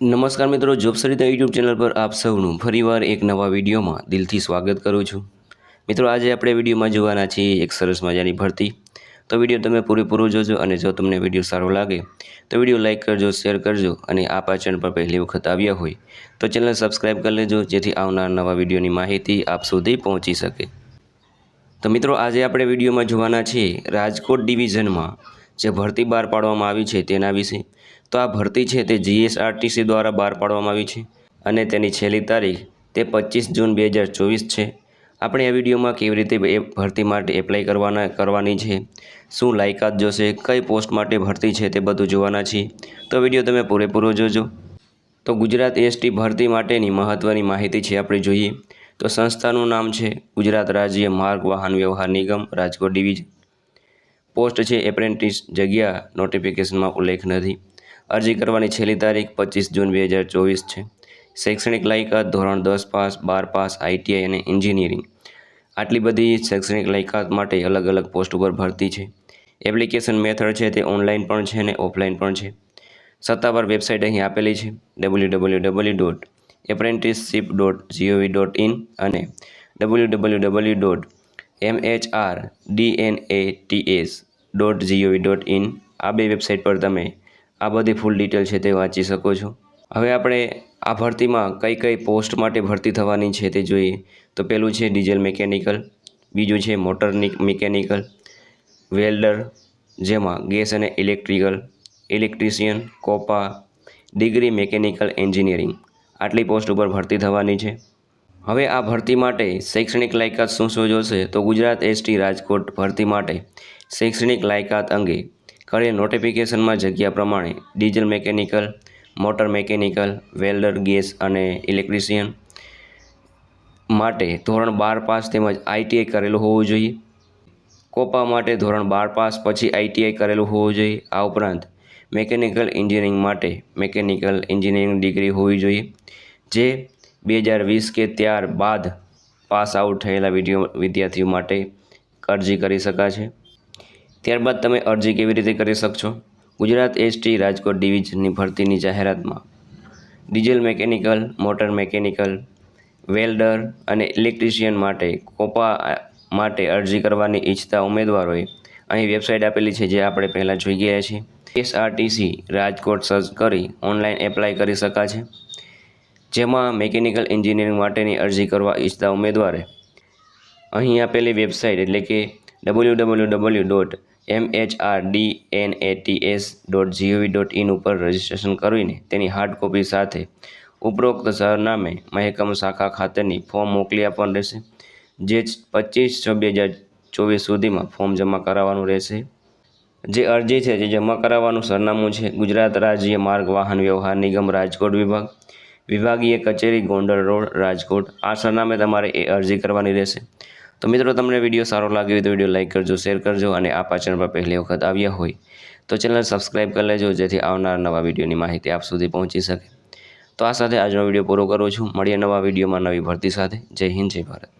નમસ્કાર મિત્રો, job Sarita YouTube channel પર આપ સૌનું ફરીવાર એક નવા વિડીયોમાં દિલથી સ્વાગત કરું છું. મિત્રો, આજે આપણે વિડીયોમાં જોવાના છીએ એક સરસ મજાની ભરતી. તો વીડિયો તમે પૂરેપૂરો જોજો અને જો તમને વીડિયો સારો લાગે, તો વીડિયો લાઇક કરજો, શેર કરજો અને આ પાચન પર પહેલી વખત આવ્યા હોય, તો ચેનલ સબસ્ક્રાઈબ કરી લેજો, જેથી આવનાર નવા વિડીયોની માહિતી આપ સુધી પહોંચી શકે. તો મિત્રો, આજે આપણે વિડીયોમાં જોવાના છીએ રાજકોટ ડિવિઝનમાં જે ભરતી બહાર પાડવામાં આવી છે તેના વિશે. તો આ ભરતી છે તે જીએસઆરટીસી દ્વારા બહાર પાડવામાં આવી છે અને તેની છેલ્લી તારીખ તે પચીસ જૂન બે હજાર ચોવીસ છે. આપણે આ વિડીયોમાં કેવી રીતે એ ભરતી માટે એપ્લાય કરવાના, કરવાની છે, શું લાયકાત જોશે, કઈ પોસ્ટ માટે ભરતી છે તે બધું જોવાના છીએ. તો વીડિયો તમે પૂરેપૂરો જોજો. તો ગુજરાત એસટી ભરતી માટેની મહત્ત્વની માહિતી છે આપણે જોઈએ. તો સંસ્થાનું નામ છે ગુજરાત રાજ્ય માર્ગ વાહન વ્યવહાર નિગમ રાજકોટ ડિવિઝન. પોસ્ટ છે એપ્રેન્ટિસ જગ્યા નોટિફિકેશનમાં ઉલ્લેખ નથી. અરજી કરવાની છેલ્લી તારીખ પચીસ જૂન બે હજાર ચોવીસ છે. શૈક્ષણિક લાયકાત ધોરણ દસ પાસ, બાર પાસ, આઈટીઆઈ અને એન્જિનિયરિંગ. આટલી બધી શૈક્ષણિક લાયકાત માટે અલગ અલગ પોસ્ટ ઉપર ભરતી છે. એપ્લિકેશન મેથડ છે તે ઓનલાઈન પણ છે અને ઓફલાઈન પણ છે. સત્તાવાર વેબસાઇટ અહીં આપેલી છે. W W W dot apprenticeship dot G O V dot in અને W W W dot M H R D N A T S dot G O V dot in આ બે website પર તમે આ બધી ફૂલ ડિટેલ છે તે વાંચી શકો છો. હવે આપણે આ ભરતીમાં કઈ કઈ પોસ્ટ માટે ભરતી થવાની છે તે જોઈએ. તો પહેલું છે ડીઝલ મિકેનિકલ બીજું છે મોટર મિકેનિકલ વેલ્ડર જેમાં ગેસ અને electrical electrician COPA degree mechanical engineering આટલી પોસ્ટ ઉપર ભરતી થવાની છે. હવે આ ભરતી માટે શૈક્ષણિક લાયકાત શું શું જોશે તો ગુજરાત એસટી રાજકોટ ભરતી માટે શૈક્ષણિક લાયકાત અંગે કરેલ નોટિફિકેશનમાં જગ્યા પ્રમાણે diesel mechanical, motor mechanical, welder, gas અને ઇલેક્ટ્રિશિયન માટે ધોરણ બાર પાસ તેમજ આઈટીઆઈ કરેલું હોવું જોઈએ. કોપા માટે ધોરણ બાર પાસ પછી આઈટીઆઈ કરેલું હોવું જોઈએ. આ ઉપરાંત મેકેનિકલ એન્જિનિયરિંગ માટે મેકેનિકલ એન્જિનિયરિંગ ડિગ્રી હોવી જોઈએ. જે બે હજાર વીસ કે ત્યારબાદ પાસ આઉટ થયેલા વીડિયો વિદ્યાર્થીઓ માટે અરજી કરી શકાશે. ત્યારબાદ તમે અરજી કેવી રીતે કરી શકશો? ગુજરાત એસટી રાજકોટ ડિવિઝનની ભરતીની જાહેરાતમાં diesel mechanical, motor mechanical, welder અને ઇલેક્ટ્રિશિયન માટે કોપા માટે અરજી કરવાની ઈચ્છતા ઉમેદવારોએ અહીં વેબસાઇટ આપેલી છે જે આપણે પહેલાં જોઈ ગયા છીએ. એસઆરટીસી રાજકોટ સર્ચ કરી ઓનલાઈન એપ્લાય કરી શકાશે. જેમાં મિકેનિકલ એન્જિનિયરિંગ માટેની અરજી કરવા ઈચ્છતા ઉમેદવારે અહીં આપેલી વેબસાઇટ એટલે કે W W W dot M H R D N A T S dot G O V dot in ઉપર રજિસ્ટ્રેશન કરીને તેની હાર્ડ કોપી સાથે ઉપરોક્ત સરનામે મહેકમ શાખા ખાતેની ફોર્મ મોકલી આપવાનું રહેશે, જે પચીસ છ બે હજાર ચોવીસ સુધીમાં ફોર્મ જમા કરાવવાનું રહેશે. જે અરજી છે જે જમા કરાવવાનું સરનામું છે ગુજરાત રાજ્ય માર્ગ વાહન વ્યવહાર નિગમ રાજકોટ વિભાગ. વિભાગીય કચેરી ગોંડલ રોડ, રાજકોટ. આ સરનામે તમારે એ અરજી કરવાની રહેશે. તો મિત્રો, તમને વીડિયો સારો લાગ્યો હોય તો વીડિયો લાઇક કરજો, શેર કરજો અને આ ચેનલ પર પહેલી વખત આવ્યા હોય તો ચેનલ સબસ્ક્રાઈબ કરી લેજો, જેથી આવનાર નવા વિડીયોની માહિતી આપ સુધી પહોંચી શકે. તો આ સાથે આજનો વીડિયો પૂરો કરું છું. મળીએ નવા વિડીયોમાં નવી ભરતી સાથે. જય હિન્દ, જય ભારત.